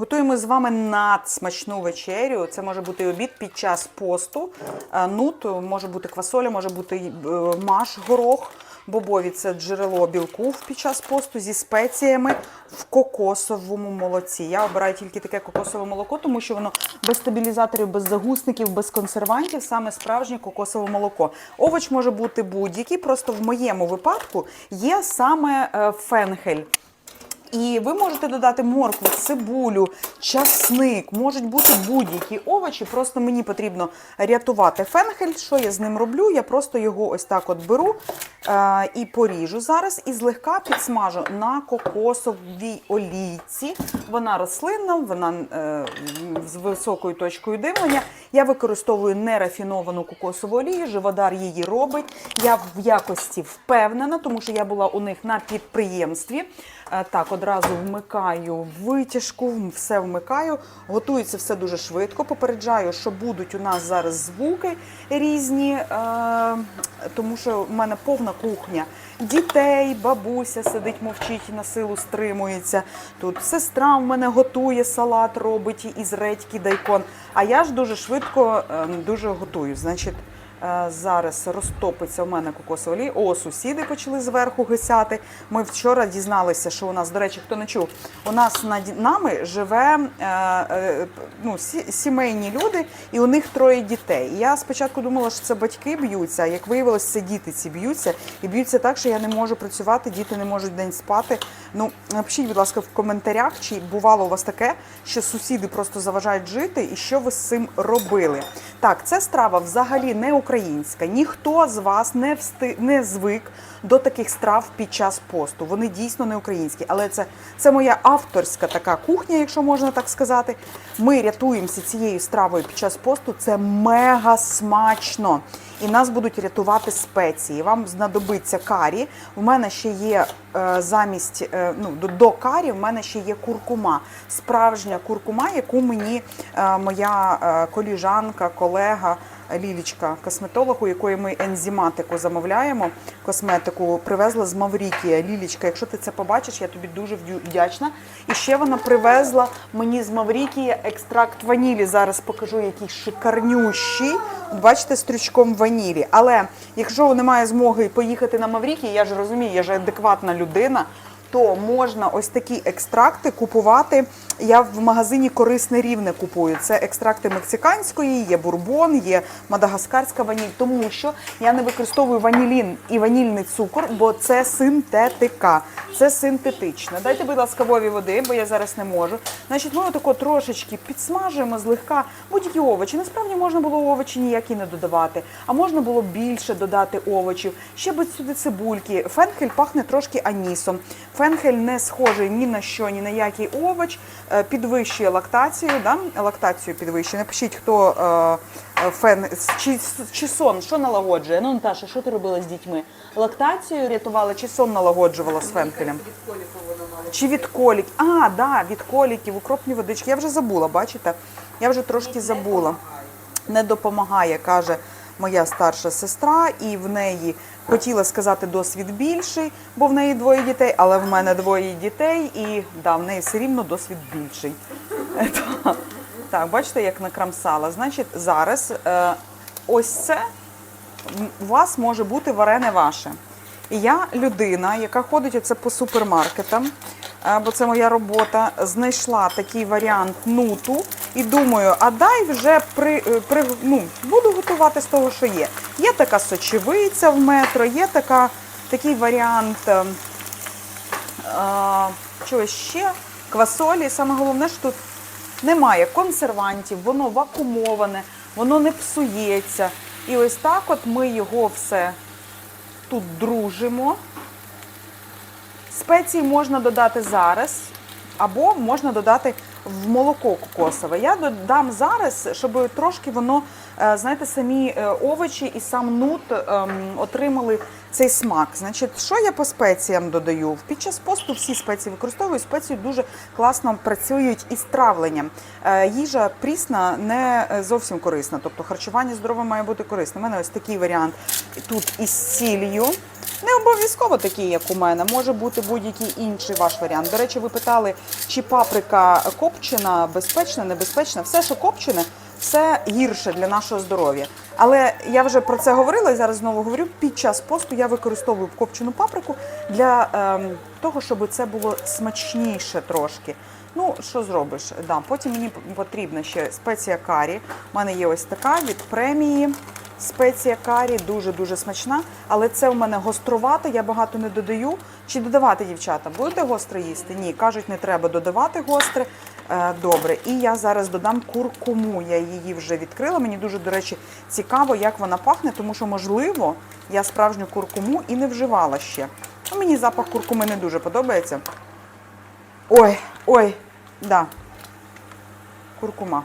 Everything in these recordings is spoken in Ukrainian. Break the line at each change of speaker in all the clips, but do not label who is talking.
Готуємо з вами надсмачну вечерю. Це може бути обід під час посту. Е, Нут, може бути квасоля, може бути е, маш, горох. Бобові це джерело білку під час посту зі спеціями в кокосовому молоці. Я обираю тільки таке кокосове молоко, тому що воно без стабілізаторів, без загусників, без консервантів, саме справжнє кокосове молоко. Овоч може бути будь-який, просто в моєму випадку є саме е, фенхель. І ви можете додати моркву, цибулю, часник, можуть бути будь-які овочі. Просто мені потрібно рятувати фенхель. Що я з ним роблю? Я просто його ось так от беру е, і поріжу зараз і злегка підсмажу на кокосовій олійці. Вона рослинна, вона е, з високою точкою дивлення. Я використовую нерафіновану кокосову олію, живодар її робить. Я в якості впевнена, тому що я була у них на підприємстві. Е, Так, одразу вмикаю витяжку, все вмикаю. Готується все дуже швидко. Попереджаю, що будуть у нас зараз звуки різні, е, тому що в мене повна кухня. Дітей, бабуся сидить, мовчить на силу стримується. Тут сестра в мене готує салат, робить із редьки, дайкон. А я ж дуже швидко е, дуже готую. Значить, Зараз розтопиться у мене кокосова олія. О, сусіди почали зверху гисяти. Ми вчора дізналися, що у нас, до речі, хто не чув, у нас над нами живе е, е, ну, сімейні люди, і у них троє дітей. Я спочатку думала, що це батьки б'ються, а як виявилось, це діти ці б'ються. І б'ються так, що я не можу працювати, діти не можуть день спати. Ну, напишіть, будь ласка, в коментарях, чи бувало у вас таке, що сусіди просто заважають жити, і що ви з цим робили. Так, ця страва взагалі не українська. Ніхто з вас не всти... не звик до таких страв під час посту. Вони дійсно не українські, але це, це моя авторська така кухня, якщо можна так сказати. Ми рятуємося цією стравою під час посту. Це мега смачно. І нас будуть рятувати спеції. Вам знадобиться карі. У мене ще є е, замість е, ну, до, карі, в мене ще є куркума. Справжня куркума, яку мені е, моя коліжанка, колега. Лілічка, косметолог, у якої ми ензиматику замовляємо, косметику привезла з Маврікія. Лілічка, якщо ти це побачиш, я тобі дуже вдячна. І ще вона привезла мені з Маврікія екстракт ванілі. Зараз покажу, який шикарнющий. Бачите, стрючком ванілі. Але якщо немає змоги поїхати на Маврікій, я ж розумію, я ж адекватна людина. То можна ось такі екстракти купувати. Я в магазині корисне рівне купую. Це екстракти мексиканської, є бурбон, є мадагаскарська ваніль, тому що я не використовую ванілін і ванільний цукор, бо це синтетика, це синтетично. Дайте, будь ласка, Вові води, бо я зараз не можу. Значить, ми отако трошечки підсмажуємо злегка будь-які овочі. Насправді можна було овочі ніякі не додавати, а можна було більше додати овочів. Ще би сюди цибульки. Фенхель пахне трошки анісом. Фенхель не схожий ні на що, ні на який овоч. Е, Підвищує лактацію. Да? Лактацію підвищує. Напишіть, хто е, е, фен чи, чи сон, що налагоджує. Ну, Наташа, що ти робила з дітьми? Лактацію рятувала чи сон налагоджувала з фенхелем? Чи від колік? А, да, від коліків, укропні водички. Я вже забула, бачите? Я вже трошки забула. Не допомагає, каже моя старша сестра, і в неї хотіла сказати досвід більший, бо в неї двоє дітей, але в мене двоє дітей, і да, в неї все рівно досвід більший. Так, бачите, як накрамсала. Значить, зараз е, ось це у вас може бути варене ваше. І я людина, яка ходить оце по супермаркетам, е, бо це моя робота, знайшла такий варіант нуту і думаю, а дай вже при, е, при, ну, буду готувати з того, що є. Є така сочевиця в метро, є така, такий варіант е, е, чогось ще, квасолі. Саме головне, що тут немає консервантів, воно вакуумоване, воно не псується. І ось так от ми його все тут дружимо. Спеції можна додати зараз, або можна додати в молоко кокосове. Я додам зараз, щоб трошки воно, е, знаєте, самі е, овочі і сам нут ем, отримали цей смак. Значить, що я по спеціям додаю? Під час посту всі спеції використовую. Спеції дуже класно працюють із травленням. Е, Їжа прісна не зовсім корисна, тобто харчування здорове має бути корисне. У мене ось такий варіант тут із сіллю. Не обов'язково такий, як у мене, може бути будь-який інший ваш варіант. До речі, ви питали, чи паприка копчена, безпечна, небезпечна. Все, що копчене, все гірше для нашого здоров'я. Але я вже про це говорила і зараз знову говорю. Під час посту я використовую копчену паприку для ем, того, щоб це було смачніше трошки. Ну, що зробиш? Да, потім мені потрібна ще спеція карі. У мене є ось така від премії. Спеція карі дуже-дуже смачна, але це у мене гострувато, я багато не додаю. Чи додавати, дівчата? Будете гостре їсти? Ні, кажуть, не треба додавати гостре. Е, Добре, і я зараз додам куркуму. Я її вже відкрила. Мені дуже, до речі, цікаво, як вона пахне, тому що, можливо, я справжню куркуму і не вживала ще. Ну, мені запах куркуми не дуже подобається. Ой, ой, да. Куркума.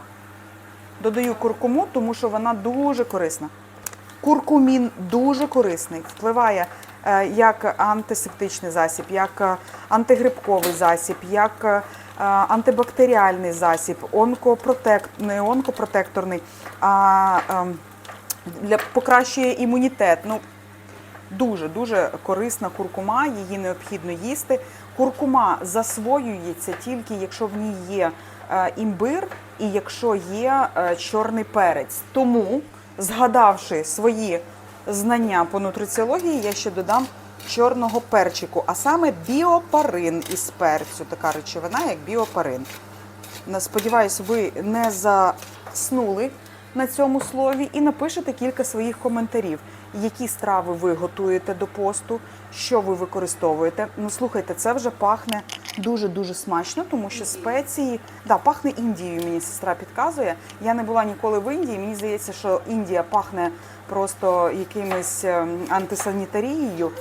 Додаю куркуму, тому що вона дуже корисна. Куркумін дуже корисний, впливає е, як антисептичний засіб, як е, антигрибковий засіб, як е, антибактеріальний засіб, онкопротект, не онкопротекторний, а ем, для покращує імунітет. Ну, Дуже дуже корисна куркума, її необхідно їсти. Куркума засвоюється тільки якщо в ній є імбир і якщо є чорний перець. Тому, згадавши свої знання по нутриціології, я ще додам чорного перчику, а саме біопарин із перцю, така речовина, як біопарин. Сподіваюсь, ви не заснули на цьому слові і напишете кілька своїх коментарів, які страви ви готуєте до посту, що ви використовуєте. Ну, слухайте, це вже пахне дуже-дуже смачно, тому що спеції, да, пахне Індією, мені сестра підказує. Я не була ніколи в Індії. Мені здається, що Індія пахне просто якимось ем, антисанітарією.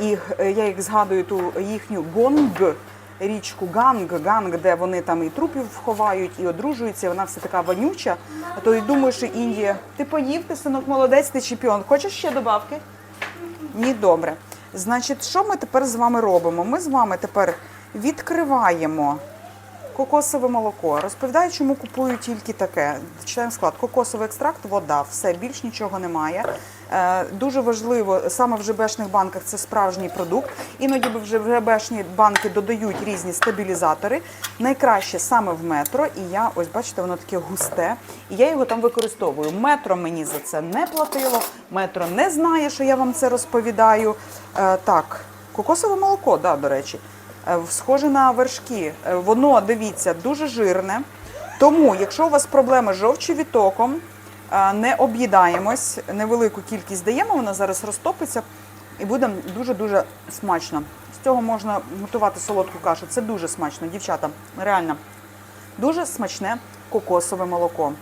І е, я їх згадую ту їхню гонг річку Ганг, Ганг, де вони там і трупів ховають, і одружуються. Вона все така вонюча. А то й думаю, що Індія. Ти поїв, ти синок молодець, ти чемпіон. Хочеш ще добавки? Ні, добре. Значить, що ми тепер з вами робимо? Ми з вами тепер відкриваємо кокосове молоко. Розповідаю, чому купую тільки таке. Читаємо склад. Кокосовий екстракт, вода, все, більш нічого немає. Е, дуже важливо, саме в ЖБшних банках це справжній продукт. Іноді в ЖБшні банки додають різні стабілізатори. Найкраще саме в метро. І я, ось бачите, воно таке густе. І я його там використовую. Метро мені за це не платило. Метро не знає, що я вам це розповідаю. Е, так, кокосове молоко, да, до речі. Е, Схоже на вершки. Е, Воно, дивіться, дуже жирне. Тому, якщо у вас проблеми з жовчовітоком, е, не об'їдаємось, невелику кількість даємо, вона зараз розтопиться і буде дуже-дуже смачно. З цього можна готувати солодку кашу. Це дуже смачно, дівчата. Реально. Дуже смачне кокосове молоко.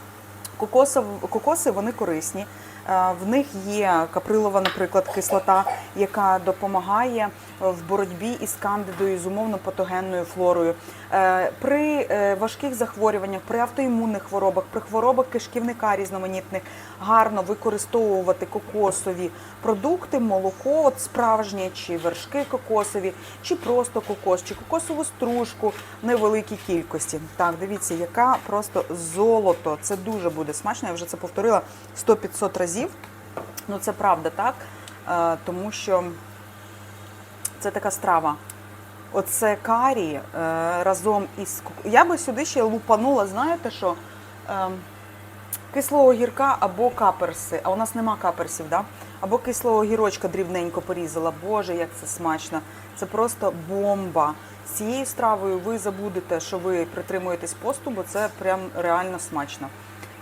Кокоси вони корисні. В них є каприлова, наприклад, кислота, яка допомагає в боротьбі із кандидою з умовно патогенною флорою. Е, При е, важких захворюваннях, при автоімунних хворобах, при хворобах кишківника різноманітних гарно використовувати кокосові продукти, молоко, от справжнє, чи вершки кокосові, чи просто кокос, чи кокосову стружку в невеликій кількості. Так, дивіться, яка просто золото. Це дуже буде смачно. Я вже це повторила 100-500 разів. Ну це правда, так? Е, тому що це така страва. Оце карі е, разом із Я би сюди ще лупанула, знаєте що? Е, кислого гірка або каперси. А у нас нема каперсів, да? Або кислого гірочка дрібненько порізала. Боже, як це смачно. Це просто бомба. З цією стравою ви забудете, що ви притримуєтесь посту, бо це прям реально смачно.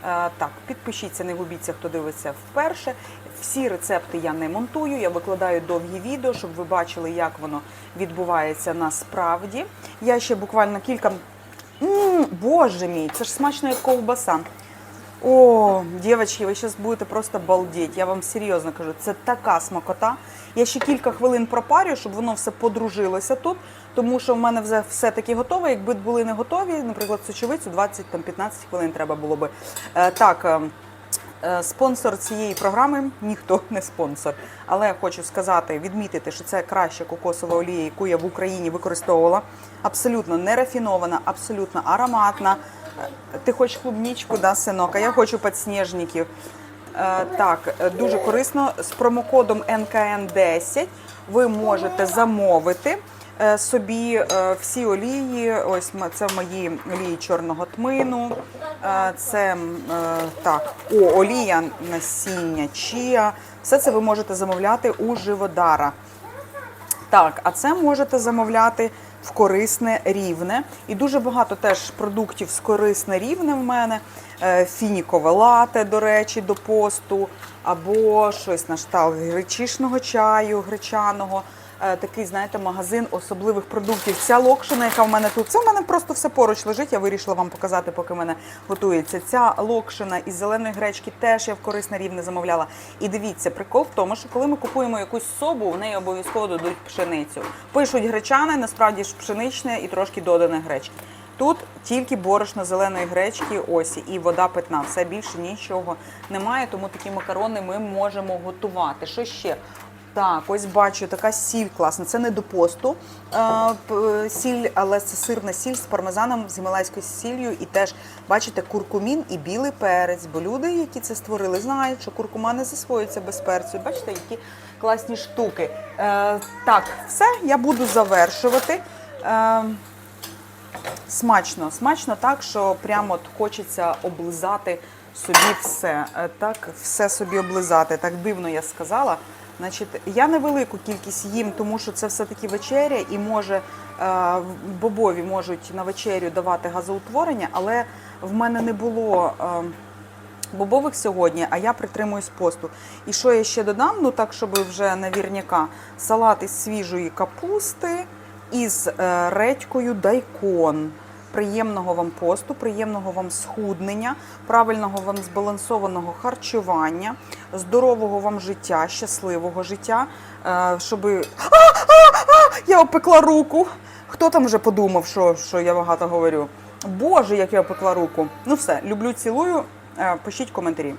Е, Так, підпишіться, не губіться, хто дивиться вперше. Всі рецепти я не монтую, я викладаю довгі відео, щоб ви бачили, як воно відбувається насправді. Я ще буквально кілька. м боже мій, це ж смачно як ковбаса. О, дівчатки, ви зараз будете просто балдеть. Я вам серйозно кажу, це така смакота. Я ще кілька хвилин пропарю, щоб воно все подружилося тут, тому що в мене вже все таки готове. Якби були не готові, наприклад, сочевицю 20-15 хвилин треба було би. Е, так, е, е, спонсор цієї програми ніхто не спонсор. Але хочу сказати, відмітити, що це краща кокосова олія, яку я в Україні використовувала. Абсолютно не рафінована, абсолютно ароматна. Ти хочеш клубничку, да, синок? А я хочу підсніжників. Е, Так, е, дуже корисно. З промокодом НКН10 ви можете замовити е, собі всі олії. Ось це мої олії чорного тмину. Це так, о, олія насіння чія. Все це ви можете замовляти у живодара. Так, а це можете замовляти в корисне рівне. І дуже багато теж продуктів з корисне рівне в мене. Е, Фінікове лате, до речі, до посту, або щось на штал гречишного чаю, гречаного. Е, Такий, знаєте, магазин особливих продуктів. Ця локшина, яка в мене тут, це в мене просто все поруч лежить. Я вирішила вам показати, поки мене готується. Ця локшина із зеленої гречки теж я в корисне рівне замовляла. І дивіться, прикол в тому, що коли ми купуємо якусь собу, в неї обов'язково додуть пшеницю. Пишуть гречане, насправді ж пшеничне і трошки додане гречки. Тут тільки борошно зеленої гречки, ось і вода питна. Все більше нічого немає, тому такі макарони ми можемо готувати. Що ще? Так, ось бачу, така сіль класна. Це не до посту е, сіль, але це сирна сіль з пармезаном, з гімалайською сіллю. І теж бачите куркумін і білий перець. Бо люди, які це створили, знають, що куркума не засвоюється без перцю. Бачите, які класні штуки. Е, так, все, я буду завершувати. Е, Смачно, смачно так, що прямо от хочеться облизати собі все. Е, Так, все собі облизати. Так дивно я сказала. Значить, я невелику кількість їм, тому що це все-таки вечеря, і може е, бобові можуть на вечерю давати газоутворення, але в мене не було. Е, бобових сьогодні, а я притримуюсь посту. І що я ще додам? Ну так, щоб вже навірняка, салат із свіжої капусти із е, редькою дайкон. Приємного вам посту, приємного вам схуднення, правильного вам збалансованого харчування, здорового вам життя, щасливого життя, е, щоб я опекла руку. Хто там вже подумав, що, що я багато говорю? Боже, як я опекла руку. Ну все, люблю, цілую. Е, Пишіть коментарі.